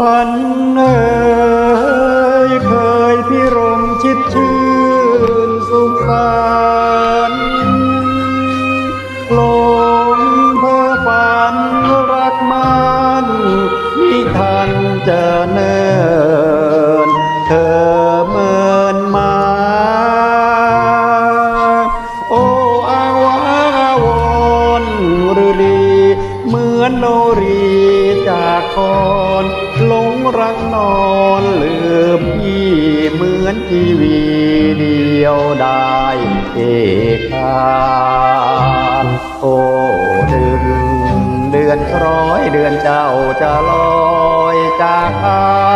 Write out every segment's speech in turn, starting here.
วันเอยเคยพิรมชิดชื่นสุขสันต์ลงเพ้อฝันรักมันมิทันจะเนินเธอเมินมา โอ้อาวาวอนหรือดี เหมือนโนรีจากคอ รังนอนลืมพี่เหมือนทีวีเดียวได้เอกานโอ้ดึงเดือนคร้อยเดือนเจ้าจะลอยจากา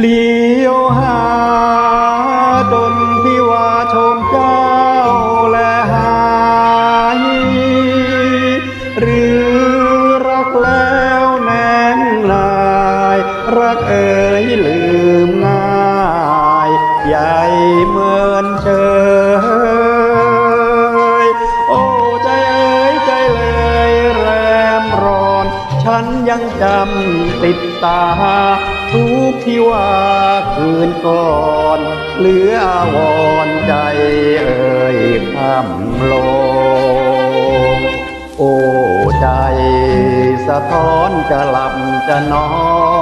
เลี้ยวหาดนที่ว่าชมเจ้าและหายหรือรักแล้วแน่นลาย รักเอ่ยลืมง่ายใหญ่เหมือนเชยโอ้ใจเอ๋ยใจเลยแรมร้อน ฉันยังจำติดตา ทุกที่ว่าคืนก่อนเหลืออวรใจเอ่ยคำลงโอ้ใจสะท้อนจะหลับจะนอน